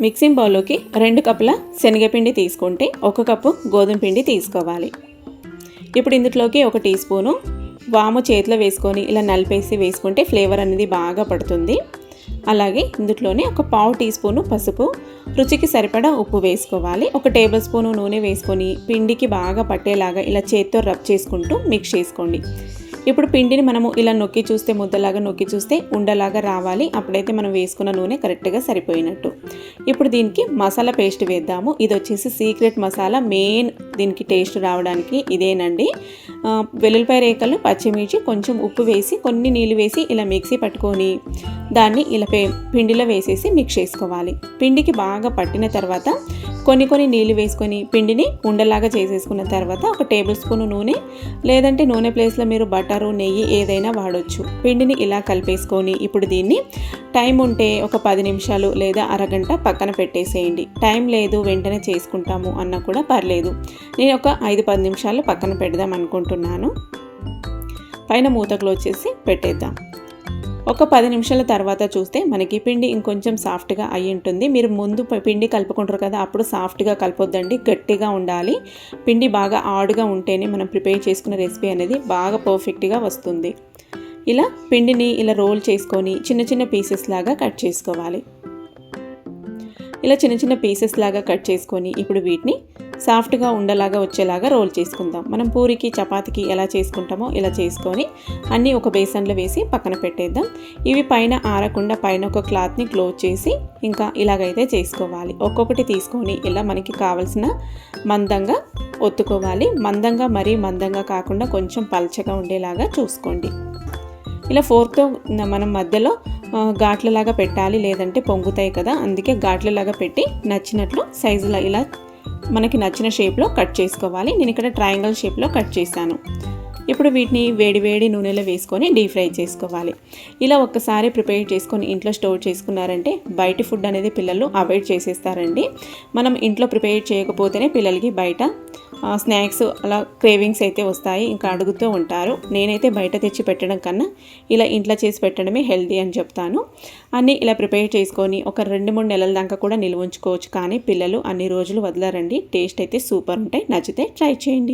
Mixing బౌల్లోకి రెండు కప్పుల శనగపిండి తీసుకుంటే ఒక కప్పు గోధుమ పిండి తీసుకోవాలి. ఇప్పుడు ఇందులోకి ఒక టీ స్పూను వాము చేతిలో వేసుకొని ఇలా నలిపేసి వేసుకుంటే ఫ్లేవర్ అనేది బాగా పడుతుంది. అలాగే ఇందులోనే ఒక పావు టీ స్పూను పసుపు రుచికి సరిపడా ఉప్పు వేసుకోవాలి. ఒక టేబుల్ స్పూను నూనె వేసుకొని పిండికి బాగా పట్టేలాగా ఇలా చేత్తో రబ్ చేసుకుంటూ మిక్స్ చేసుకోండి. ఇప్పుడు పిండిని మనము ఇలా నొక్కి చూస్తే ముద్దలాగా నొక్కి చూస్తే ఉండలాగా రావాలి. అప్పుడైతే మనం వేసుకున్న నూనె కరెక్ట్గా సరిపోయినట్టు. ఇప్పుడు దీనికి మసాలా పేస్ట్ వేద్దాము. ఇది వచ్చేసి సీక్రెట్ మసాలా. మెయిన్ దీనికి టేస్ట్ రావడానికి ఇదేనండి. వెల్లుల్లిపాయ రేకలు పచ్చిమిర్చి కొంచెం ఉప్పు వేసి కొన్ని నీళ్ళు వేసి ఇలా మిక్సీ పట్టుకొని దాన్ని ఇలా పిండిలో వేసేసి మిక్స్ చేసుకోవాలి. పిండికి బాగా పట్టిన తర్వాత కొన్ని కొన్ని నీళ్ళు వేసుకొని పిండిని ఉండలాగా చేసేసుకున్న తర్వాత ఒక టేబుల్ స్పూన్ నూనె లేదంటే నూనె ప్లేస్లో మీరు బటరు నెయ్యి ఏదైనా వాడవచ్చు పిండిని ఇలా కలిపేసుకొని ఇప్పుడు దీన్ని టైం ఉంటే ఒక పది నిమిషాలు లేదా అరగంట పక్కన పెట్టేసేయండి. టైం లేదు వెంటనే చేసుకుంటాము అన్నా కూడా పర్లేదు. నేను ఒక ఐదు పది నిమిషాలు పక్కన పెడదాం అనుకుంటున్నాను. పైన మూత క్లోజ్ చేసి పెట్టేద్దాం. ఒక పది నిమిషాల తర్వాత చూస్తే మనకి పిండి ఇంకొంచెం సాఫ్ట్గా అయి ఉంటుంది. మీరు ముందు పిండి కలుపుకుంటారు కదా అప్పుడు సాఫ్ట్గా కలపొద్దండి. గట్టిగా ఉండాలి. పిండి బాగా ఆడుగా ఉంటేనే మనం ప్రిపేర్ చేసుకున్న రెసిపీ అనేది బాగా పర్ఫెక్ట్గా వస్తుంది. ఇలా పిండిని ఇలా రోల్ చేసుకొని చిన్న చిన్న పీసెస్ లాగా కట్ చేసుకోవాలి. ఇలా చిన్న చిన్న పీసెస్ లాగా కట్ చేసుకొని ఇప్పుడు వీటిని సాఫ్ట్గా ఉండలాగా వచ్చేలాగా రోల్ చేసుకుందాం. మనం పూరికి చపాతీకి ఎలా చేసుకుంటామో ఇలా చేసుకొని అన్నీ ఒక బేసన్లో వేసి పక్కన పెట్టేద్దాం. ఇవి పైన ఆరకుండా పైన ఒక క్లాత్ని క్లోజ్ చేసి ఇంకా ఇలాగైతే చేసుకోవాలి. ఒక్కొక్కటి తీసుకొని ఇలా మనకి కావలసిన మందంగా ఒత్తుకోవాలి. మందంగా మరీ మందంగా కాకుండా కొంచెం పల్చగా ఉండేలాగా చూసుకోండి. ఇలా ఫోర్క్తో మనం మధ్యలో ఘాట్లలాగా పెట్టాలి. లేదంటే పొంగుతాయి కదా అందుకే ఘాట్లలాగా పెట్టి నచ్చినట్లు సైజులో ఇలా మనకి నచ్చిన షేప్లో కట్ చేసుకోవాలి. నేను ఇక్కడ ట్రయాంగిల్ షేప్లో కట్ చేశాను. ఇప్పుడు వీటిని వేడి వేడి నూనెలో వేసుకొని డీప్ ఫ్రై చేసుకోవాలి. ఇలా ఒక్కసారి ప్రిపేర్ చేసుకొని ఇంట్లో స్టోర్ చేసుకున్నారంటే బయట ఫుడ్ అనేది పిల్లలు అవాయిడ్ చేసేస్తారండి. మనం ఇంట్లో ప్రిపేర్ చేయకపోతేనే పిల్లలకి బయట స్నాక్స్ అలా క్రేవింగ్స్ అయితే వస్తాయి. ఇంకా అడుగుతూ ఉంటారు నేనైతే బయట తెచ్చి పెట్టడం కన్నా ఇలా ఇంట్లో చేసి పెట్టడమే హెల్దీ అని చెప్తాను. అన్నీ ఇలా ప్రిపేర్ చేసుకొని ఒక రెండు మూడు నెలల దాకా కూడా నిల్వ ఉంచుకోవచ్చు. కానీ పిల్లలు అన్ని రోజులు వదలరండి. టేస్ట్ అయితే సూపర్ ఉంటాయి. నచ్చితే ట్రై చేయండి.